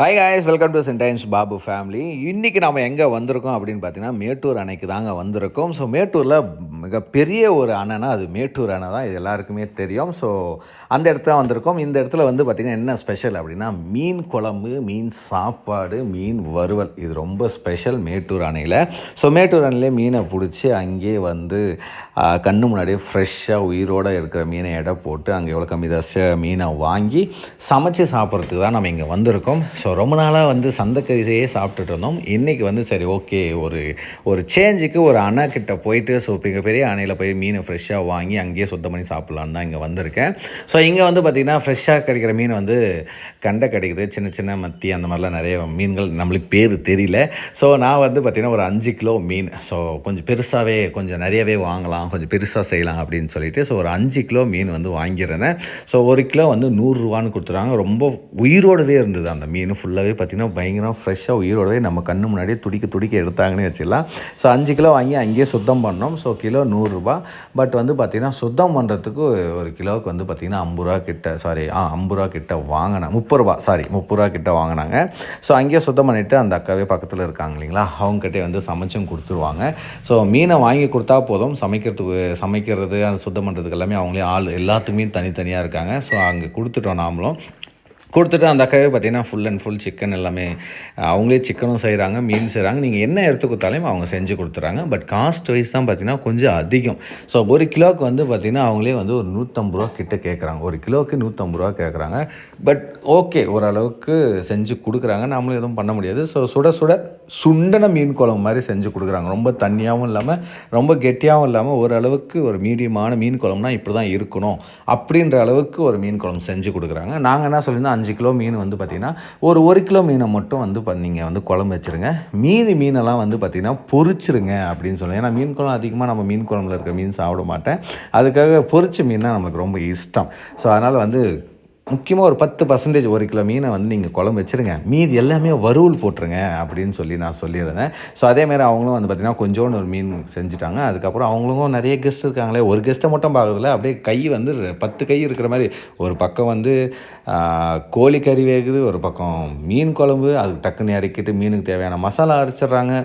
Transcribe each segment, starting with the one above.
Hi guys welcome to சென்டைன்ஸ் Babu family இன்றைக்கி நம்ம எங்கே வந்திருக்கோம் அப்படின்னு பார்த்தீங்கன்னா மேட்டூர் அணைக்கு தாங்க வந்திருக்கோம். ஸோ மேட்டூரில் மிகப்பெரிய ஒரு அணைனா அது மேட்டூர் அணை தான். இது எல்லாருக்குமே தெரியும். ஸோ அந்த இடத்துல வந்திருக்கோம். இந்த இடத்துல வந்து பார்த்திங்கன்னா என்ன ஸ்பெஷல் அப்படின்னா மீன் குழம்பு மீன் சாப்பாடு மீன் வறுவல். இது ரொம்ப ஸ்பெஷல் மேட்டூர் அணையில். ஸோ மேட்டூர் அணையிலே மீனை பிடிச்சி அங்கேயே வந்து கண்ணு முன்னாடியே ஃப்ரெஷ்ஷாக உயிரோடு இருக்கிற மீனை எடை போட்டு அங்கே எவ்வளோ கம்மி தச மீனை வாங்கி சமைச்சு சாப்பிட்றதுக்கு தான் நம்ம இங்கே வந்திருக்கோம். ஸோ ரொம்ப நாளாக வந்து சந்தைக்கரிசையே சாப்பிட்டுட்டு இருந்தோம். இன்றைக்கி வந்து சரி ஓகே ஒரு ஒரு சேஞ்சுக்கு ஒரு அணை கிட்ட போயிட்டு ஸோ மிகப்பெரிய அணையில் போய் மீனை ஃப்ரெஷ்ஷாக வாங்கி அங்கேயே சுத்தம் பண்ணி சாப்பிட்லான்னு தான் இங்கே வந்திருக்கேன். ஸோ இங்கே வந்து பார்த்திங்கன்னா ஃப்ரெஷ்ஷாக கிடைக்கிற மீன் வந்து கண்டை கிடைக்குது. சின்ன சின்ன மத்தி அந்த மாதிரிலாம் நிறைய மீன்கள் நம்மளுக்கு பேர் தெரியல. ஸோ நான் வந்து பார்த்திங்கன்னா ஒரு அஞ்சு கிலோ மீன். ஸோ கொஞ்சம் பெருசாகவே கொஞ்சம் நிறையவே வாங்கலாம் கொஞ்சம் பெருசாக செய்யலாம் அப்படின்னு சொல்லிட்டு ஸோ ஒரு அஞ்சு கிலோ மீன் வந்து வாங்கியிருந்தேன். ஸோ ஒரு கிலோ வந்து நூறுரூவான்னு கொடுத்துறாங்க ரொம்ப உயிரோடவே இருந்தது அந்த மீன். ஃபுல்லாகவே பார்த்திங்கன்னா பயங்கரம் ஃப்ரெஷ்ஷாக உயிரோடவே நம்ம கண்ணு முன்னாடியே துடிக்க துடிக்க எடுத்தாங்கன்னு வச்சுக்கலாம். ஸோ அஞ்சு கிலோ வாங்கி அங்கேயே சுத்தம் பண்ணோம். ஸோ கிலோ நூறுரூபா பட் வந்து பார்த்திங்கன்னா சுத்தம் பண்ணுறதுக்கு ஒரு கிலோவுக்கு வந்து பார்த்திங்கன்னா ஐம்பது ரூபா கிட்ட சாரி ஆ ஐம்பது ரூபா கிட்ட வாங்கினேன் முப்பது ரூபா சாரி முப்பது ரூபா கிட்ட வாங்கினாங்க. ஸோ அங்கேயே சுத்தம் பண்ணிவிட்டு அந்த அக்காவே பக்கத்தில் இருக்காங்க இல்லைங்களா? அவங்ககிட்டே வந்து சமைச்சும் கொடுத்துருவாங்க. ஸோ மீனை வாங்கி கொடுத்தா போதும். சமைக்கிறதுக்கு சமைக்கிறது அந்த சுத்தம் பண்ணுறதுக்கு எல்லாமே அவங்களே ஆள் எல்லாத்துக்குமே தனித்தனியாக இருக்காங்க. ஸோ அங்கே கொடுத்துட்டோம் நாமளும். கொடுத்துட்டு அந்த அக்காவே பார்த்தீங்கன்னா ஃபுல் அண்ட் ஃபுல் சிக்கன் எல்லாமே அவங்களே சிக்கனும் செய்கிறாங்க மீன் செய்கிறாங்க நீங்கள் என்ன எடுத்து கொடுத்தாலையும் அவங்க செஞ்சு கொடுத்துறாங்க. பட் காஸ்ட் வைஸ் தான் பார்த்தீங்கன்னா கொஞ்சம் அதிகம். ஸோ ஒரு கிலோவுக்கு வந்து பார்த்திங்கன்னா அவங்களே வந்து ஒரு நூற்றம்பது ரூபா கிட்ட கேட்குறாங்க ஒரு கிலோவுக்கு நூற்றம்பது ரூபா கேட்குறாங்க பட் ஓகே ஓரளவுக்கு செஞ்சு கொடுக்குறாங்க. நம்மளும் எதுவும் பண்ண முடியாது. ஸோ சுட சுட சுண்டன மீன் குழம்பு மாதிரி செஞ்சு கொடுக்குறாங்க. ரொம்ப தண்ணியாகவும் இல்லாமல் ரொம்ப கெட்டியாகவும் இல்லாமல் ஓரளவுக்கு ஒரு மீடியமான மீன் குழம்புனா இப்படி தான் இருக்கணும். அப்படின்ற அளவுக்கு ஒரு மீன் குழம்பு செஞ்சு கொடுக்குறாங்க. நாங்கள் என்ன சொல்லியிருந்தோம்? அஞ்சு கிலோ மீன் வந்து பார்த்திங்கன்னா ஒரு ஒரு கிலோ மீனை மட்டும் வந்து ப- நீங்கள் வந்து குழம்பு வச்சுருங்க. மீதி மீனெல்லாம் வந்து பார்த்திங்கன்னா பொரிச்சிருங்க அப்படின்னு சொல்லுவேன் ஏன்னா மீன் குழம்பு அதிகமாக நம்ம மீன் குழம்புல இருக்க மீன் சாப்பிட மாட்டேன். அதுக்காக பொறிச்ச மீன் தான் நமக்கு ரொம்ப இஷ்டம். ஸோ அதனால் வந்து முக்கியமாக ஒரு பத்து பர்சன்டேஜ் ஒரு கிலோ மீனை வந்து நீங்கள் குழம்பு வச்சுருங்க. மீதி எல்லாமே வறுவல் போட்டுருங்க அப்படின்னு சொல்லி நான் சொல்லியிருந்தேன். ஸோ அதேமாரி அவங்களும் வந்து பார்த்திங்கன்னா கொஞ்சோண்டு ஒரு மீன் செஞ்சுட்டாங்க. அதுக்கப்புறம் அவங்களுக்கும் நிறைய கெஸ்ட் இருக்காங்களே. ஒரு கெஸ்ட்டை மட்டும் பார்க்கறதில்ல. அப்படியே கை வந்து பத்து கை இருக்கிற மாதிரி. ஒரு பக்கம் வந்து கோழி கறி வேகுது. ஒரு பக்கம் மீன் குழம்பு. அதுக்கு டக்குன்னு இறக்கிட்டு மீனுக்கு தேவையான மசாலா அரைச்சிட்றாங்க.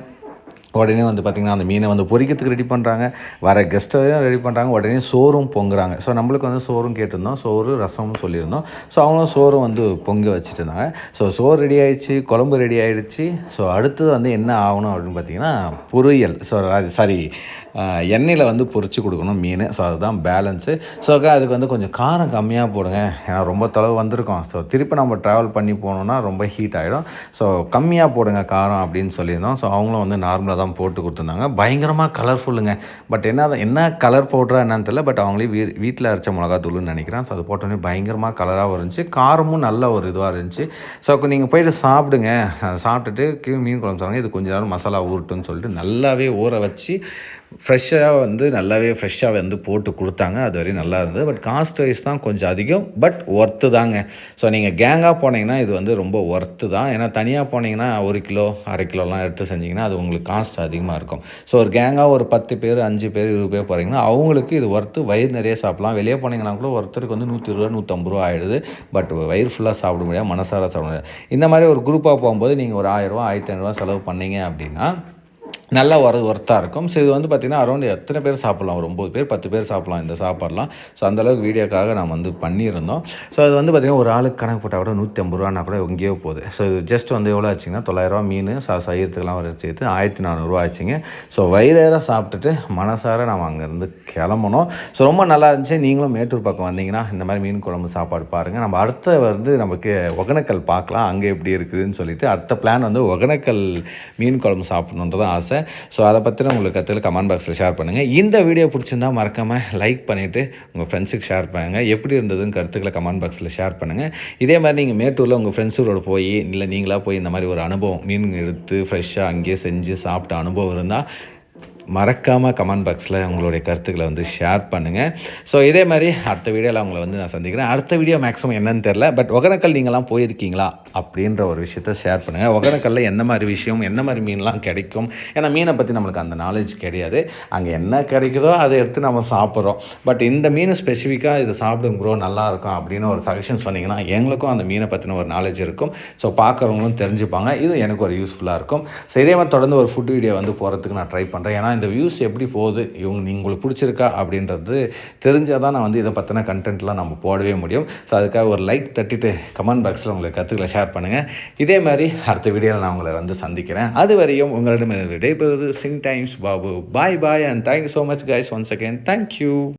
உடனே வந்து பார்த்திங்கன்னா அந்த மீனை வந்து பொறிக்கிறதுக்கு ரெடி பண்ணுறாங்க வர கெஸ்ட்டையும் ரெடி பண்ணுறாங்க உடனே சோறும் பொங்குறாங்க. ஸோ நம்மளுக்கு வந்து சோறும் கேட்டிருந்தோம். சோறு ரசமும் சொல்லியிருந்தோம். ஸோ அவங்களும் சோறும் வந்து பொங்க வச்சுட்டு இருந்தாங்க ஸோ சோறு ரெடி ஆகிடுச்சு குழம்பு ரெடி ஆகிடுச்சு ஸோ அடுத்தது வந்து என்ன ஆகணும் அப்படின்னு பார்த்தீங்கன்னா பொரியல். ஸோ சாரி எண்ணெயில் வந்து பொறிச்சு கொடுக்கணும் மீன். ஸோ அதுதான் பேலன்ஸு ஸோ அதுக்கு வந்து கொஞ்சம் காரம் கம்மியாக போடுங்க. ஏன்னா ரொம்ப தொலைவு வந்திருக்கோம். ஸோ திருப்பி நம்ம ட்ராவல் பண்ணி போனோம்னா ரொம்ப ஹீட் ஆகிடும் ஸோ கம்மியாக போடுங்க காரம் அப்படின்னு சொல்லியிருந்தோம். ஸோ அவங்களும் வந்து நார்மலாக தான் போட்டு கொடுத்துருந்தாங்க. பயங்கரமாக கலர்ஃபுல்லுங்க பட் என்ன என்ன கலர் போடுறா என்னன்னு தெரியல. பட் அவங்களே வீ வீட்டில் அரைச்ச மிளகாத்தூள்னு நினைக்கிறேன். ஸோ அது போட்டோன்னே பயங்கரமாக கலராக இருந்துச்சு காரமும் நல்ல ஒரு இதுவாக இருந்துச்சு. ஸோ நீங்கள் போயிட்டு சாப்பிடுங்க. சாப்பிட்டுட்டு கீழே மீன் குழம்பு சாப்பிடுங்க இது கொஞ்ச நேரம் மசாலா ஊருட்டுன்னு சொல்லிட்டு நல்லாவே ஊற வச்சு ஃப்ரெஷ்ஷாக வந்து நல்லாவே ஃப்ரெஷ்ஷாக வந்து போட்டு கொடுத்தாங்க. அது வரையும் நல்லா இருந்தது. பட் காஸ்ட் வைஸ் தான் கொஞ்சம் அதிகம். பட் ஒர்த்து தாங்க. ஸோ நீங்கள் கேங்காக போனீங்கன்னா இது வந்து ரொம்ப ஒர்த்து தான். ஏன்னா தனியாக போனீங்கன்னா ஒரு கிலோ அரை கிலோலாம் எடுத்து செஞ்சிங்கன்னா அது உங்களுக்கு காஸ்ட் அதிகமாக இருக்கும். ஸோ ஒரு கேங்காக ஒரு பத்து பேர் அஞ்சு பேர் இருபது பேர் போகிறீங்கன்னா அவங்களுக்கு இது ஒர்த்து வயிறு நிறைய சாப்பிட்லாம். வெளியே போனீங்கன்னா கூட ஒருத்தருக்கு வந்து நூற்றி இருபது நூற்றம்பது ரூபா ஆகிடுது பட் வயிறு ஃபுல்லாக சாப்பிட முடியாது. மனசார சாப்பிட முடியாது. இந்த மாதிரி ஒரு குரூப்பாக போகும்போது நீங்கள் ஒரு ஆயிரரூவா ஆயிரத்தி ஐநூறுரூவா செலவு பண்ணீங்க அப்படின்னா நல்லா ஒரு ஒர்த்தாக இருக்கும். ஸோ இது வந்து பார்த்திங்கன்னா அரௌண்ட் எத்தனை பேர் சாப்பிட்லாம்? ஒரு ஒம்பது பேர் பத்து பேர் சாப்பிட்லாம் இந்த சாப்பாடுலாம். ஸோ அந்தளவுக்கு வீடியோக்காக நான் வந்து பண்ணியிருந்தோம். ஸோ அது வந்து பார்த்திங்கன்னா ஒரு ஆளுக்கு கணக்கு போட்டால் கூட நூற்றி ஐம்பது ரூபானா கூட எங்கேயோ போகுது. ஸோ இது ஜஸ்ட் வந்து எவ்வளோ ஆச்சுங்கன்னா தொள்ளாயிரரூவா மீன் சா செய்யறதுக்கெல்லாம் வர சேர்த்து ஆயிரத்தி நானூறுரூவா ஆச்சுங்க. ஸோ வயிறேற சாப்பிட்டுட்டு மனசார நம்ம அங்கேருந்து கிளம்பணும். ஸோ ரொம்ப நல்லா இருந்துச்சு. நீங்களும் மேட்டூர் பக்கம் வந்தீங்கன்னா இந்த மாதிரி மீன் குழம்பு சாப்பாடு பாருங்கள் நம்ம அடுத்த வந்து நமக்கு ஒகனக்கல் பார்க்கலாம். அங்கே எப்படி இருக்குதுன்னு சொல்லிட்டு அடுத்த பிளான் வந்து ஒகனக்கல் மீன் குழம்பு சாப்பிடணுன்றது ஆசை. ஸோ அதை பற்றின உங்களுக்கு கருத்தில் கமெண்ட் பாக்ஸில் ஷேர் பண்ணுங்கள் இந்த வீடியோ பிடிச்சிருந்தா மறக்காமல் லைக் பண்ணிவிட்டு உங்கள் ஃப்ரெண்ட்ஸுக்கு ஷேர் பண்ணுங்கள் எப்படி இருந்ததுன்னு கருத்துக்களை கமெண்ட் பாக்ஸில் ஷேர் பண்ணுங்கள் இதே மாதிரி நீங்கள் மேட்டூரில் உங்கள் ஃப்ரெண்ட்ஸுகளோட போய் இல்லை நீங்களாக போய் இந்த மாதிரி ஒரு அனுபவம் மீன் எடுத்து ஃப்ரெஷ்ஷாக அங்கேயே செஞ்சு சாப்பிட்ட அனுபவம் இருந்தால் மறக்காமல் கமெண்ட் பாக்ஸில் உங்களுடைய கருத்துக்களை வந்து ஷேர் பண்ணுங்கள் ஸோ இதே மாதிரி அடுத்த வீடியோவில் உங்களை வந்து நான் சந்திக்கிறேன். அடுத்த வீடியோ மேக்ஸிமம் என்னன்னு தெரில பட் ஒகனக்கல் நீங்களாம் போயிருக்கீங்களா? அப்படின்ற ஒரு விஷயத்த ஷேர் பண்ணுங்கள் ஒகனக்கல்லில் என்ன மாதிரி விஷயம் என்ன மாதிரி மீன்லாம் கிடைக்கும்? ஏன்னா மீனை பற்றி நம்மளுக்கு அந்த நாலேஜ் கிடையாது. அங்கே என்ன கிடைக்குதோ அதை எடுத்து நம்ம சாப்பிட்றோம். பட் இந்த மீன் ஸ்பெசிஃபிக்காக இதை சாப்பிடும் ப்ரோ நல்லாயிருக்கும் அப்படின்னு ஒரு சஜஷன் சொன்னீங்கன்னா எங்களுக்கும் அந்த மீனை பற்றின ஒரு நாலேஜ் இருக்கும். ஸோ பார்க்குறவங்களும் தெரிஞ்சுப்பாங்க. இது எனக்கு ஒரு யூஸ்ஃபுல்லாக இருக்கும். ஸோ இதே மாதிரி தொடர்ந்து ஒரு ஃபுட் வீடியோ வந்து போகிறதுக்கு நான் ட்ரை பண்ணுறேன் ஏன்னா இந்த வியூஸ் எப்படி போகுது இவங்க உங்களுக்கு பிடிச்சிருக்கா அப்படின்றது தெரிஞ்சால் தான் நான் வந்து இதை பற்றின கண்டென்ட்லாம் நம்ம போடவே முடியும். ஸோ அதுக்காக ஒரு லைக் தட்டிட்டு கமெண்ட் பாக்ஸில் உங்களுக்கு கற்றுக்களை ஷேர் பண்ணுங்கள் இதே மாதிரி அடுத்த வீடியோவில் நான் உங்களை வந்து சந்திக்கிறேன். அது வரையும் உங்களிடம் விடைபெறுவது sing times Babu bye bye and thank you so much guys once again thank you